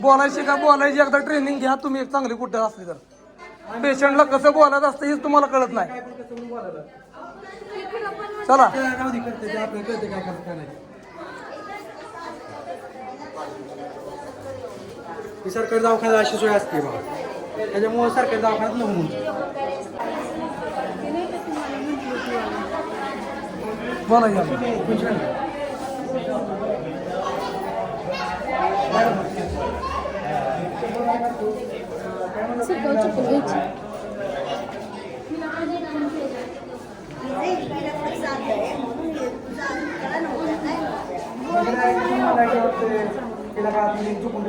बोलायची का? बोलायची एकदा ट्रेनिंग घ्या. तुम्ही एक चांगली कुठं असली तर. पेशंटला कसं बोलायचं असतं हेच तुम्हाला कळत नाही. चला. सरकारी दवाखान्यात अशी सोय असते बघा. त्याच्यामुळे सरकारी दवाखान्यात नमून बोला घ्या तिला का आतमध्ये चुकून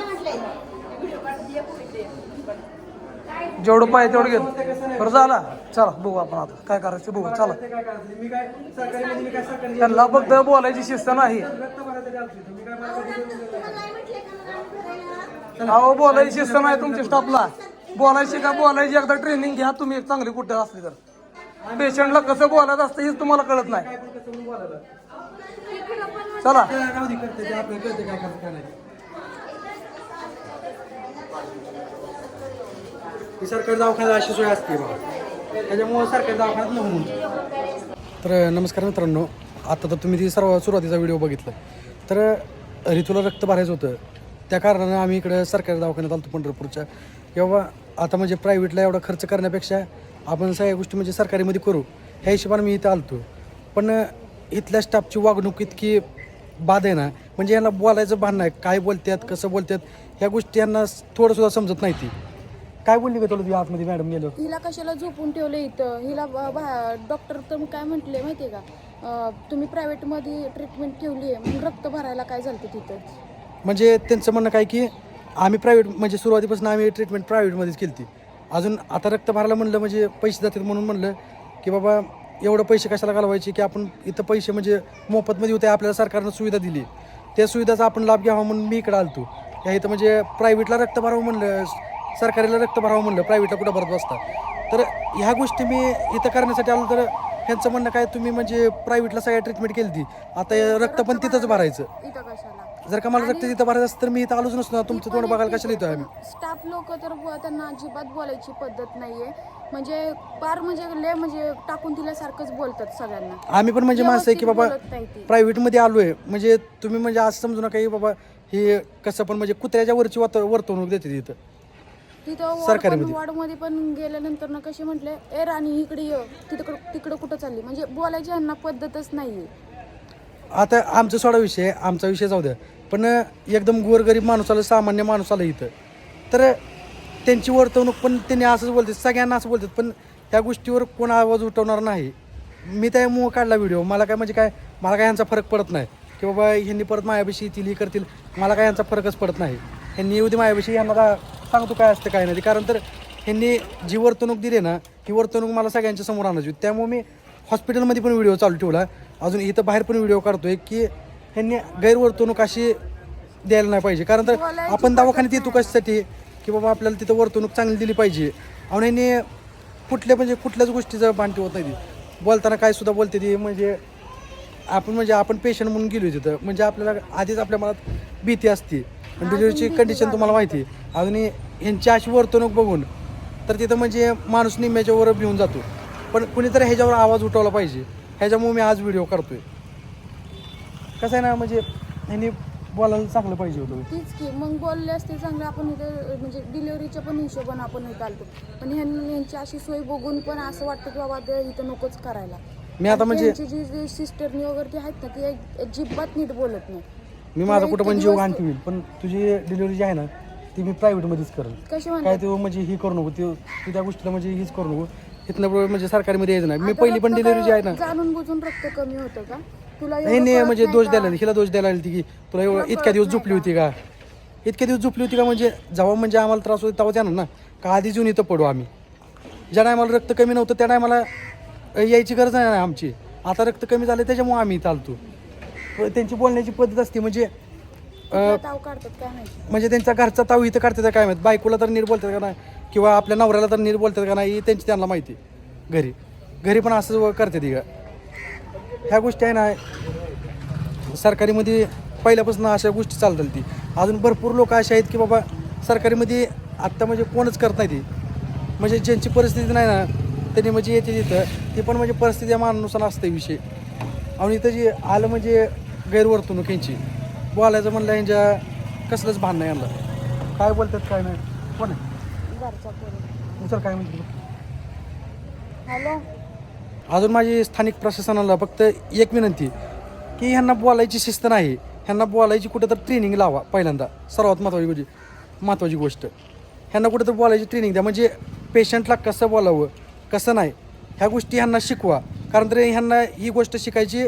म्हटलंय. जेवढं पाहिजे तेवढं घेत. बरं झाला. चला बघू आपण आता. काय करायचं बघू. चला. ते काय करायचं मी काय सरकारी मध्ये मी काय सरकारी त्यांना फक्त बोलायची शिस्त नाही. अहो बोलायची शिस्त नाही तुमच्या स्टाफला बोलायची का? बोलायची एकदा ट्रेनिंग घ्या. तुम्ही एक चांगली कुठं असली तर. पेशंटला कसं बोलायचं असतं हेच तुम्हाला कळत नाही. चला. सरकारी दवाखान्यात अशी सोय असते बघा. त्याच्यामुळे सरकारी दवाखान्यात नमून तर नमस्कार मित्रांनो. आता तर तुम्ही ती सर्व सुरुवातीचा व्हिडिओ बघितला तर ऋतूला रक्त भरायचं होतं. त्या कारणानं आम्ही इकडं सरकारी दवाखान्यात आलतो पंढरपूरच्या. किंवा आता म्हणजे प्रायव्हेटला एवढा खर्च करण्यापेक्षा आपण सगळ्या गोष्टी म्हणजे सरकारीमध्ये करू ह्या हिशोबाने मी इथं आलतो. पण इथल्या स्टाफची वागणूक इतकी बाद आहे ना म्हणजे यांना बोलायचं भान नाही काय बोलतात कसं बोलतात ह्या गोष्टी यांना थोडंसुद्धा समजत नाही ती. काय बोलली का तुला ती आतमध्ये मॅडम गेलो हिला कशाला झोपून ठेवलं इथं? हिला डॉक्टर तर काय म्हटले माहितीये का? अं, तुम्ही प्रायव्हेटमध्ये ट्रीटमेंट ठेवली आहे म्हणून रक्त भरायला काय झालं तिथं? म्हणजे त्यांचं म्हणणं काय की आम्ही प्रायव्हेट म्हणजे सुरुवातीपासून आम्ही ट्रीटमेंट प्रायव्हेटमध्येच केली ती अजून आता रक्त भरायला म्हणलं म्हणजे पैसे जातील म्हणून म्हणलं की बाबा एवढं पैसे कशाला घालवायचे की आपण इथं पैसे म्हणजे मोफतमध्ये होते आपल्याला सरकारनं सुविधा दिली. त्या सुविधाचा आपण लाभ घ्यावा म्हणून मी इकडं आलतो. या इथं म्हणजे प्रायव्हेटला रक्त भरावं म्हणलं सरकारीला रक्त भरावं म्हणलं प्रायव्हेटला कुठं भरत बसता. तर ह्या गोष्टी मी इथं करण्यासाठी आलो तर ह्यांचं म्हणणं काय तुम्ही म्हणजे प्रायव्हेटला सगळ्या ट्रीटमेंट केली ती आता रक्त पण तिथंच भरायचं. जर का मला रक्त तिथं भरायचं असतं तर मी इथं आलोच नसतो. ना तुमचं तोंड बघायला कशाला येतोय आम्ही स्टाफ लोक तर ब- त्यांना अजिबात बोलायची पद्धत नाहीये. म्हणजे फार म्हणजे लय म्हणजे टाकून दिल्यासारखंच बोलतात सगळ्यांना. आम्ही पण म्हणजे माणसं आहे की बाबा व्यवस्थित बोलत नाही ती. प्रायव्हेटमध्ये आलोय. म्हणजे तुम्ही म्हणजे असं समजू नका की बाबा हे कसं पण म्हणजे कुत्र्याच्या वरची वात वर्तवणूक देते तिथं. तिथं सरकारीमध्ये. वॉर्डमध्ये. पण गेल्यानंतर ना कसे म्हटले ए राणी इकडे ये. तिकडं तिकडं कुठं चालली? म्हणजे बोलायची यांना पद्धतच नाहीये. आता आमचा सोडा विषय आमचा विषय जाऊ द्या. पण एकदम गोरगरीब माणूस आलं सामान्य माणूस आलं इथं. तर त्यांची वर्तवणूक पण त्यांनी असंच बोलतात सगळ्यांना असं बोलतात पण त्या गोष्टीवर कोण आवाज उठवणार नाही. मी त्यामुळं काढला व्हिडिओ मला काय म्हणजे काय मला काय यांचा फरक पडत नाही. की बाबा ह्यांनी परत मायाविषयी येतील हे करतील मला काय यांचा फरकच पडत नाही. ह्यांनी येऊ दे मायाविषयी यांना का सांगतो काय असतं काय नाही. कारण तर ह्यांनी जी वर्तणूक दिली ना ही वर्तणूक मला सगळ्यांच्या समोर आणायची होती. त्यामुळे मी हॉस्पिटलमध्ये पण व्हिडिओ चालू ठेवला. अजून इथं बाहेर पण व्हिडिओ काढतोय की ह्यांनी गैरवर्तणूक अशी द्यायला नाही पाहिजे. कारण तर आपण दवाखान्यात येतो कशासाठी? की बाबा आपल्याला तिथं वर्तणूक चांगली दिली पाहिजे. आणि ह्यांनी कुठल्या म्हणजे कुठल्याच गोष्टीचं भान ठेवत नाही ती. बोलताना काय सुद्धा बोलते ती. म्हणजे आपण म्हणजे आपण पेशंट म्हणून गेलो तिथं. म्हणजे आपल्याला आधीच आपल्या मनात भीती असते. डिलिव्हरीची कंडिशन तुम्हाला माहिती आहे. अजून ह्यांची अशी वर्तणूक बघून तर तिथं म्हणजे माणूस निम्म्याच्या वर भिवून जातो. पण कुणीतरी ह्याच्यावर आवाज उठवला पाहिजे. ह्याच्यामुळे मी आज व्हिडिओ करतोय. कसं आहे ना म्हणजे ह्यांनी बोलायला चांगलं पाहिजे होतं. तीच की मग बोलले असते चांगलं आपण इथं म्हणजे डिलिव्हरीच्या पण हिशोबाने आपण इथं आलतो. पण ह्यांनी यांची अशी सोय बघून पण असं वाटतं की बाबा ते इथं नकोच करायला. मी आता म्हणजे त्यांची जी जी सिस्टरनी वगैरे ती आहेत ना ती एक- अजिबात नीट बोलत नाही. मी माझा कुठं पण जीव घाण ठेवील पण तुझी डिलिव्हरी जी आहे ना ती मी प्रायव्हेटमध्येच करेल. कशी काय म्हणतात ते म्हणजे ही करू नको ते तू त्या गोष्टीला म्हणजे हीच करू नको. इथनं पुढं म्हणजे सरकारीमध्ये यायचं नाही. मी आता पहिली पण रक्त डिलिव्हरी जी आहे ना जाणून बुजून रक्त कमी होतं का? तुला एवढं नाही नाही कळत म्हणजे नाही दोष का? द्यायला हिला दोष द्यायला लागली की तुला एवढं इतक्या दिवस नाही झोपली होती का? इतक्या दिवस झोपली होती का? म्हणजे जेव्हा म्हणजे आम्हाला त्रास होतो तेव्हा येणार ना? का आधी येऊन इथं पडू आम्ही? ज्या टायमाला रक्त कमी नव्हतं त्या टायमाला यायची गरज नाही ना आमची. आता रक्त कमी झालं त्याच्यामुळे आम्ही चालतो त्यांची बोलण्याची पद्धत असते म्हणजे कुठला ताव काढतात काय माहिती? म्हणजे त्यांचा घरचा ताव इथं काढतात का काय माहीत? बायकोला तर नीट बोलतात का नाही? किंवा आपल्या नवऱ्याला तर नीट बोलतात का नाही? ही त्यांची त्यांना माहिती घरी. घरी पण असंच व- करतात का ह्या गोष्टी आहे ना सरकारीमध्ये पहिल्यापासून अशा गोष्टी चालतात ती. अजून भरपूर लोक असे आहेत की बाबा सरकारीमध्ये आत्ता म्हणजे कोणच करत नाही ती. म्हणजे ज्यांची परिस्थिती नाही ना त्यांनी म्हणजे येते तिथं ती पण म्हणजे परिस्थिती या मानानुसार असते विषय. आणि इथं जे आलं म्हणजे गैरवर्तणूक यांची. बोलायचं म्हणलं यांच्या कसलंच भान नाही यांना. काय बोलतात काय नाही. कोण आहे? उचल काय म्हणते हॅलो? अजून माझी स्थानिक प्रशासनाला फक्त एक विनंती की ह्यांना बोलायची शिस्त नाही. ह्यांना बोलायची कुठं तर ट्रेनिंग लावा पहिल्यांदा. सर्वात महत्त्वाची गोष्ट महत्त्वाची गोष्ट. ह्यांना कुठं तर बोलायची ट्रेनिंग द्या. म्हणजे पेशंटला कसं बोलावं कसं नाही ह्या गोष्टी ह्यांना शिकवा. कारण तर ह्यांना ही गोष्ट शिकायची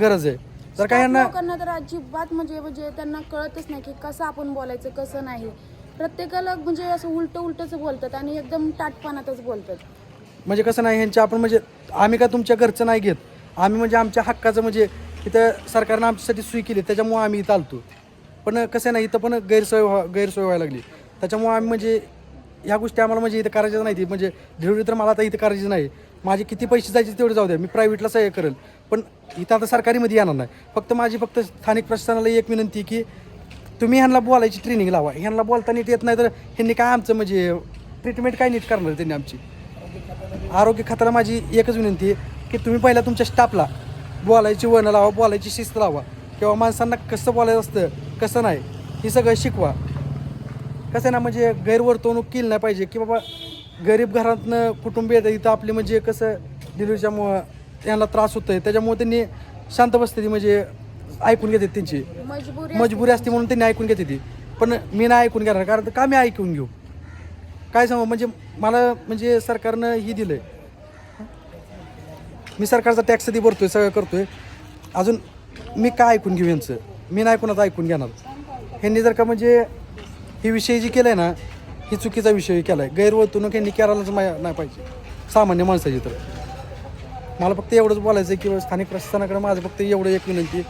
गरज आहे. जर का ह्यांना लोकांना तर अजिबात म्हणजे म्हणजे त्यांना कळतच नाही की कसं आपण बोलायचं कसं नाही. प्रत्येकाला म्हणजे असं उलट उलटच बोलतात आणि एकदम ताटपणातच बोलतात. म्हणजे कसं नाही ह्यांच्या आपण म्हणजे आम्ही का तुमच्या घरचं नाही घेत. आम्ही म्हणजे आमच्या हक्काचं म्हणजे इथं सरकारनं आमच्यासाठी सुई केली त्याच्यामुळं आम्ही इथं आलतो. पण कसं आहे इथं पण गैरसोय व्हा गैरसोय व्हायला लागली. त्याच्यामुळं आम्ही म्हणजे ह्या गोष्टी आम्हाला म्हणजे इथं करायच्या नाही ती म्हणजे डिलिव्हरी तर मला आता इथं करायची नाही. माझे किती पैसे जायचे तेवढे जाऊ द्या. मी प्रायव्हेटला सह्य करेल. पण इथं आता सरकारीमध्ये येणार नाही. फक्त माझी फक्त स्थानिक प्रशासनाला एक विनंती की तुम्ही ह्यांना बोलायची ट्रेनिंग लावा. ह्यांना बोलता नीट येत नाही तर ह्यांनी काय आमचं म्हणजे ट्रीटमेंट काय नीट करणार त्यांनी आमची? आरोग्य खात्याला माझी एकच विनंती आहे की तुम्ही पहिला तुमच्या स्टाफला बोलायची वळणं लावा बोलायची शिस्त लावा. किंवा माणसांना कसं बोलायचं असतं कसं नाही हे सगळं शिकवा. कसं ना म्हणजे गैरवर्तवणूक केली नाही पाहिजे की बाबा गरीब घरातनं कुटुंब येतं इथं आपले म्हणजे कसं डिलिव्हरीच्यामुळं त्यांना त्रास होतोय त्याच्यामुळे त्यांनी शांत बसते ती म्हणजे ऐकून घेतात त्यांची. मजबुरी मजबुरी असते म्हणून त्यांनी ऐकून घेते ती. पण मी नाही ऐकून घेणार कारण का मी ऐकून घेऊ. काय सांगू? म्हणजे मला म्हणजे सरकारनं हे दिलं मी सरकारचा टॅक्स ती भरतोय सगळं करतोय. अजून मी काय ऐकून घेऊ यांचं? मी नाही कोणाचं ऐकून घेणार. ह्यांनी जर का म्हणजे हे विषय जी केलाय ना ही चुकीचा विषय केला आहे गैरवर्तणूक यांनी करायलाच मा- नाही पाहिजे. सामान्य माणसाची तर. मला फक्त एवढंच बोलायचं आहे की स्थानिक प्रशासनाकडे माझं फक्त एवढं एक विनंती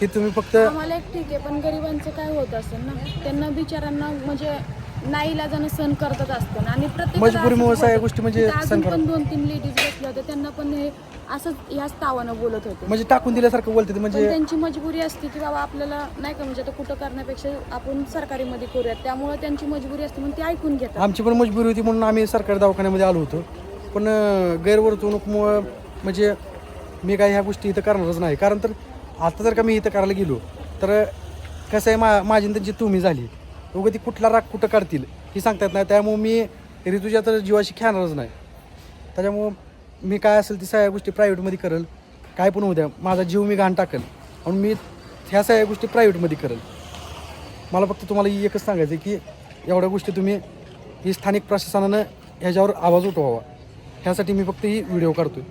की तुम्ही फक्त मला एक ठीक आहे पण गरिबांचं काय होत असेल ना? त्यांना बिचारांना म्हणजे नाईलाजानं सण करतच असतं आणि मजबुरीमुळे असंच सगळ्या. गोष्टी म्हणजे करा. पण दोन तीन लेडीज बसल्या होत्या त्यांना पण हे असंच ह्याच तावानं बोलत होते. म्हणजे टाकून दिल्यासारखं बोलते ते पण म्हणजे त्यांची मजबुरी असते की बाबा आपल्याला नाही का म्हणजे आता कुठं करण्यापेक्षा आपण सरकारीमध्ये करूयात. त्यामुळे त्यांची मजबुरी असते म्हणून ते ऐकून घेतात. आमची पण मजबुरी होती म्हणून आम्ही सरकारी दवाखान्यामध्ये आलो होतो. पण अं, म्हणजे मी काय ह्या गोष्टी इथं करणारच नाही. कारण तर आता जर का मी इथं करायला गेलो तर कसं आहे मा माझी आणि त्यांची तुम्ही झाली. उगं ती कुठला राग कुठं काढतील हे सांगता येत नाही. त्यामुळं मी ऋतूच्या तर जीवाशी खेळणारच नाही. त्याच्यामुळं मी काय असेल ती सगळ्या गोष्टी प्रायव्हेटमध्ये करेल. काय पण होऊ द्या माझा जीव मी घाण टाकेल. आणि मी ह्या सगळ्या गोष्टी प्रायव्हेटमध्ये करेल. मला फक्त तुम्हाला एकच सांगायचं आहे की एवढ्या गोष्टी तुम्ही ही स्थानिक प्रशासनानं ह्याच्यावर आवाज उठवावा. ह्यासाठी मी फक्त ही व्हिडिओ काढतोय.